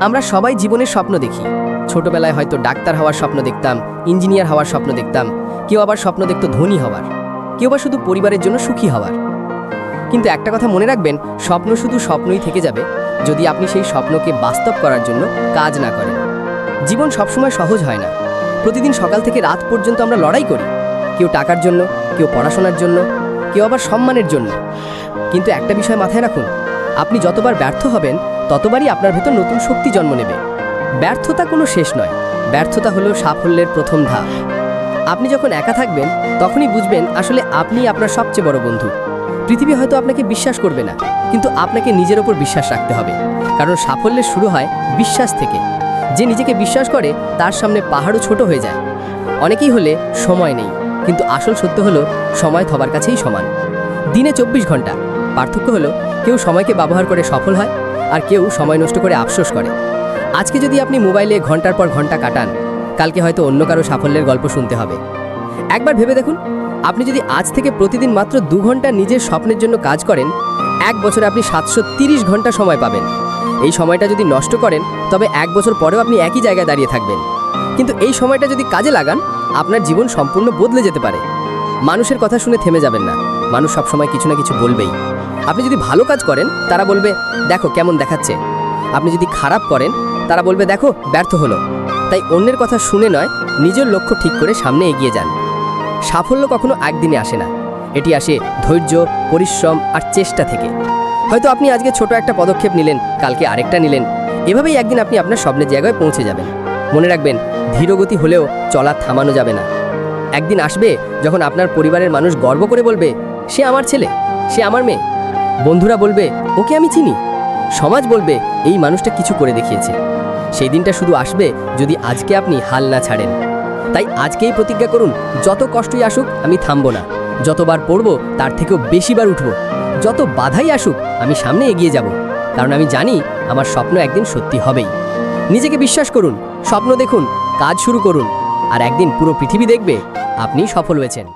আমরা সবাই জীবনের স্বপ্ন দেখি। ছোটবেলায় হয়তো ডাক্তার হওয়ার স্বপ্ন দেখতাম, ইঞ্জিনিয়ার হওয়ার স্বপ্ন দেখতাম, কেউ আবার স্বপ্ন দেখত ধনী হওয়ার, কেউ বা শুধু পরিবারের জন্য সুখী হওয়ার। কিন্তু একটা কথা মনে রাখবেন, স্বপ্ন শুধু স্বপ্নই থেকে যাবে, যদি আপনি সেই স্বপ্নকে বাস্তব করার জন্য কাজ না করেন। জীবন সবসময় সহজ হয় না। প্রতিদিন সকাল থেকে রাত পর্যন্ত আমরা লড়াই করি, কেউ টাকার জন্য, কেউ পড়াশোনার জন্য, কেউ আবার সম্মানের জন্য। কিন্তু একটা বিষয় মাথায় রাখুন, আপনি যতবার ব্যর্থ হবেন ততবারই আপনার ভেতর নতুন শক্তি জন্ম নেবে। ব্যর্থতা কোনো শেষ নয়। ব্যর্থতা হলো সাফল্যের প্রথম ধাপ। আপনি যখন একা থাকবেন, তখনই বুঝবেন আসলে আপনি আপনার সবচেয়ে বড় বন্ধু। পৃথিবী হয়তো আপনাকে বিশ্বাস করবে না, কিন্তু আপনাকে নিজের ওপর বিশ্বাস রাখতে হবে। কারণ সাফল্যের শুরু হয় বিশ্বাস থেকে। যে নিজেকে বিশ্বাস করে, তার সামনে পাহাড়ও ছোট হয়ে যায়। অনেকেই হলে সময় নেই, কিন্তু আসল সত্য হলো সময় থবার কাছেই সমান। দিনে চব্বিশ ঘণ্টা। পার্থক্য হলো কেউ সময়কে ব্যবহার করে সফল হয় আর কেউ সময় নষ্ট করে আফসোস করে। আজকে যদি আপনি মোবাইলে ঘণ্টার পর ঘণ্টা কাটান, কালকে হয়তো অন্য কারও সাফল্যের গল্প শুনতে হবে। একবার ভেবে দেখুন, আপনি যদি আজ থেকে প্রতিদিন মাত্র দু ঘণ্টা নিজের স্বপ্নের জন্য কাজ করেন, এক বছরে আপনি সাতশো ঘণ্টা সময় পাবেন। এই সময়টা যদি নষ্ট করেন, তবে এক বছর পরেও আপনি একই জায়গায় দাঁড়িয়ে থাকবেন। কিন্তু এই সময়টা যদি কাজে লাগান, আপনার জীবন সম্পূর্ণ বদলে যেতে পারে। মানুষের কথা শুনে থেমে যাবেন না। মানুষ সবসময় কিছু না কিছু বলবেই। আপনি যদি ভালো কাজ করেন, তারা বলবে, দেখো কেমন দেখাচ্ছে। আপনি যদি খারাপ করেন, তারা বলবে, দেখো, ব্যর্থ হলো। তাই অন্যের কথা শুনে নয়, নিজের লক্ষ্য ঠিক করে সামনে এগিয়ে যান। সাফল্য কখনো একদিনে আসে না। এটি আসে ধৈর্য, পরিশ্রম আর চেষ্টা থেকে। হয়তো আপনি আজকে ছোট একটা পদক্ষেপ নিলেন, কালকে আরেকটা নিলেন। এভাবেই একদিন আপনি আপনার স্বপ্নের জায়গায় পৌঁছে যাবেন। মনে রাখবেন, ধীরগতি হলেও চলা থামানো যাবে না। একদিন আসবে যখন আপনার পরিবারের মানুষ গর্ব করে বলবে, সে আমার ছেলে, সে আমার মেয়ে। বন্ধুরা বলবে, ওকে আমি চিনি। সমাজ বলবে, এই মানুষটা কিছু করে দেখিয়েছে। সেই দিনটা শুধু আসবে যদি আজকে আপনি হাল না ছাড়েন। তাই আজকেই প্রতিজ্ঞা করুন, যত কষ্টই আসুক, আমি থামবো না। যতবার পড়ব, তার থেকেও বেশিবার উঠবো। যত বাধাই আসুক, আমি সামনে এগিয়ে যাব। কারণ আমি জানি, আমার স্বপ্ন একদিন সত্যি হবেই। নিজেকে বিশ্বাস করুন, স্বপ্ন দেখুন, কাজ শুরু করুন। আর একদিন পুরো পৃথিবী দেখবে আপনি সফল হয়েছেন।